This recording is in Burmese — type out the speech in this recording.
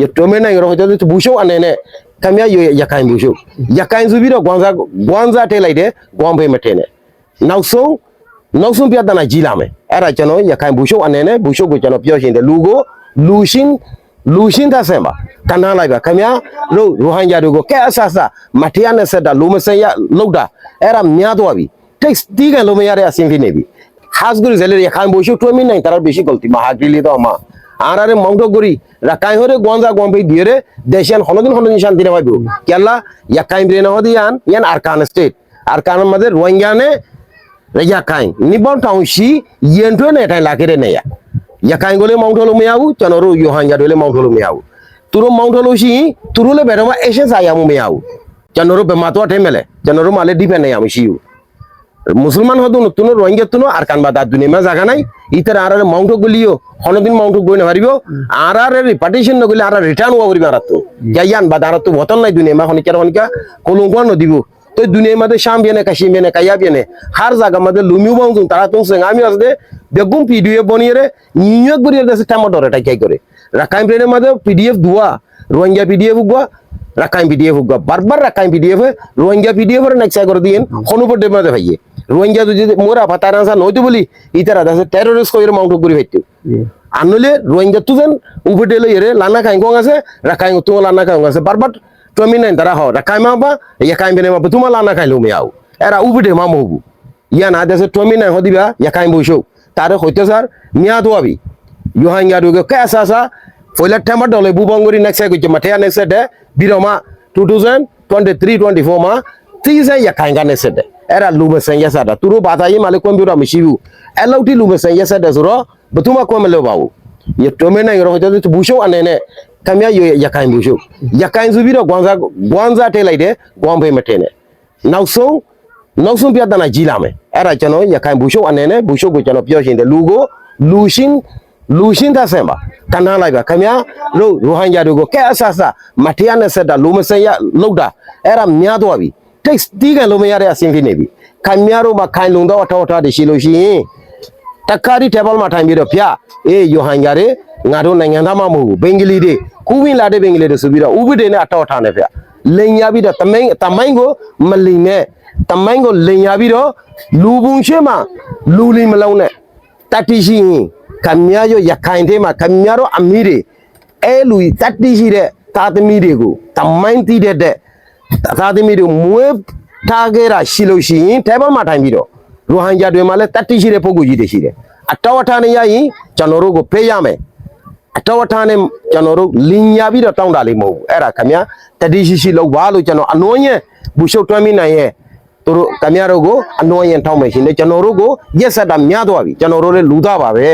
ရတော်မဲနိုင်ရောကျွန်တော်ဘူရှုံအနေနဲ့ခမရရခိုင်ဘူရှုံရခိုင်ဆိုပြီးတော့ကွမ်စာကွမ်စာထည့်လိုက်တယ်ကွမ်ဖေးမထည့်နဲ့နောက်ဆုံးနောက်ဆုံးပြဿနာကြီးလာမယ်အဲ့ဒါကျွန်တော်ရခိုင်ဘူရှုံအနေနဲ့ဘူရှုံကိုကျွန်တော်ပြောရှင်တယ်လူကိုလူရှင်းလူရှင်းသဆန်ပါတနာလိုက်ပါခင်ဗျာလို့ရိုဟန်ဂျာတွေကိုကဲအဆဆမတရားနဲ့ဆက်တာလူမဆန်ရလောက်တာအဲ့ဒါများသွားပြီတိတ်တီးကံလုံးမရတဲ့အဆင်ဖြစ်နေပြီ has good zeller ရခိုင်ဘူရှုံတွဲမင်းနိုင်တရဘီရှိကောတီမဟာဂီလီတော့မှာ আর আরে মংটো করি, রাকাই হরে গঞ্জা গম্পে দিয়ে রে দেশিয়ান হনদিন হনদিন শান্তি না পাইব কেলা, ইয়াকাইম রে না হদিয়ান ইয়ান আর কান স্টেট আর কান মাঝে রোহিঙ্গানে রেজা কাইন নিবন টাউনশি ইয়েন্টো নে এটাই লাগে রে নেয়া। ইয়াকাইন গলে মংটো লো মেয়াউ চনরো ইয়োহাঙ্গা ডলে মংটো লো মেয়াউ তুরো মংটো লো সি তুরুলে বেরমা এসে যাই আমু মেয়াউ চনরো বেমাতো আঠে মেলে চনরো মালে ডিপে নেই আমি সিউ মুসলমান হতো নতুন রোহিঙ্গা তুনো আর কানবা তার দুনিয়া জায়গা নাই। ইতার আর আর মাউন্ট গলিও হনদিন মাউন্ট গই না পারিব আর আর রিপার্টিশন ন গলি আর রিটার্ন হওয়া করিব আর তো যাইয়ান বা আর তো বতন নাই দুনিয়া মা, হনিকার হনিকা কলুং কোন নদিব তো দুনিয়া মাঝে শাম বিনে কাশিম বিনে কাইয়া বিনে হার জায়গা মাঝে লুমিও মাউন্ট তারা তো সেঙ্গামি আসবে বেগুম পিডিএফ বনিয়ে রে নিউইয়র্ক বনিয়ে দেশে টামাটোর এটা কি করে। রাখাইন প্লেনের মাঝে পিডিএফ দুয়া রোহিঙ্গা পিডিএফ গুয়া রাখাইন পিডিএফ গুয়া বারবার রাখাইন পিডিএফ রোহিঙ্গা পিডিএফ নেক্সা করে দিয়েন, হনুপর মাঝে ভাইয়ে। রোহিঙ্গা যদি মোরা ফাতার আনসা নইতো বলি ইতারা দাসে টেররিস্ট কইরে মাউন্ট করে ভাইতে আনলে রোহিঙ্গা তুজেন উভে লই রে লানা খাই গং আছে রাখাই তুম লানা খাই আছে বারবার টমি নাই তারা হ রাখাই মা বা ইয়া খাই বেনে মা তুমা লানা খাইলো মে আও এরা উভে মা মহবু ইয়া না দেশে টমি নাই হদিবা ইয়া খাই বইছো তারে হইতে স্যার মিয়া দোয়াবি ইউহাঙ্গা দুগে কে আসা আসা ফয়লা টেমার দলে বুবঙ্গরি নেক্সা কইছে মাঠে নেক্সা দে বিরমা 2023 24 মা তিজা ইয়া အဲ့ဒါလူမဆန်ရက်ဆက်တာသူတို့ဘာသာရေးမှာလည်းကွန်ပျူတာမရှိဘူးအဲ့လောက်ထိလူမဆန်ရက်ဆက်တယ်ဆိုတော့ဘသူမှကွန်မလို့ပါဘူးရတမင်းနိုင်ငံရောကျွန်တော်ဘူရှုံအနေနဲ့ခမရရခိုင်ဘူရှုံရခိုင်ဆိုပြီးတော့ဂွမ်စာဂွမ်စာထည့်လိုက်တယ်ဂွမ်ဖေးမထည့်နဲ့နောက်ဆုံးနောက်ဆုံးပြဿနာကြီးလာမယ်အဲ့ဒါကျွန်တော်ရခိုင်ဘူရှုံအနေနဲ့ဘူရှုံကိုကျွန်တော်ပြောရှင်တယ်လူကိုလူရှင်းလူရှင်းသဆန်ပါကန္နာလိုက်ပါခင်ဗျာတို့ရိုဟန်ဂျာတို့ကိုကဲအဆဆမတရားနဲ့ဆက်တာလူမစင်ရလောက်တာအဲ့ဒါများသွားပြီ text တီးကန်လို့မရတဲ့အဆင်ဖြစ်နေပြီခင်ဗျားတို့မှာခိုင်လုံတော့အထောက်အထားတွေရှိလို့ရှိရင်တက္ကရီ table မှာထိုင်ပြီးတော့ဗျအေးယိုဟန်ဂျာတွေငါတို့နိုင်ငံသားမှမဟုတ်ဘူးဘင်္ဂလီတွေကူးဝင်လာတဲ့ဘင်္ဂလီတွေဆိုပြီးတော့ဥပဒေနဲ့အထောက်အထားနဲ့ဗျလိန်ရပြီးတော့တမိုင်းတမိုင်းကိုမလိန်နဲ့တမိုင်းကိုလိန်ရပြီးတော့လူပုံရှင်းမှာလူလီမလုံးနဲ့တတိရှိရင်ခင်ဗျားရောရခိုင်ထဲမှာခင်ဗျားတို့အမီတွေအဲလူတတိရှိတဲ့သာသမီတွေကိုတမိုင်းတီးတဲ့တဲ့ သာသမီတွေမွေးထားခဲ့တာရှိလို့ရှိရင်တဲဘမှာထိုင်ပြီးတော့ရိုဟန်ဂျာတွေမှာလည်းတတ်တိရှိတဲ့ပုံကိုကြီးတွေရှိတယ်အတော်အထာနဲ့ရရင်ကျွန်တော်တို့ကိုဖေးရမယ်အတော်အထာနဲ့ကျွန်တော်တို့လင်ညာပြီးတော့တောင်းတာလေးမဟုတ်ဘူးအဲ့ဒါခင်ဗျာတတိရှိရှိလောက်ပါလို့ကျွန်တော်အနှွန်ရဲ့ဘူရှုပ်တွမ်းမိနိုင်ရဲ့သူတို့ခင်ဗျားတို့ကိုအနှွန်ရင်ထောက်မယ်ရှင်လေကျွန်တော်တို့ကိုရက်ဆက်တာများသွားပြီကျွန်တော်တို့လည်းလူသားပါပဲ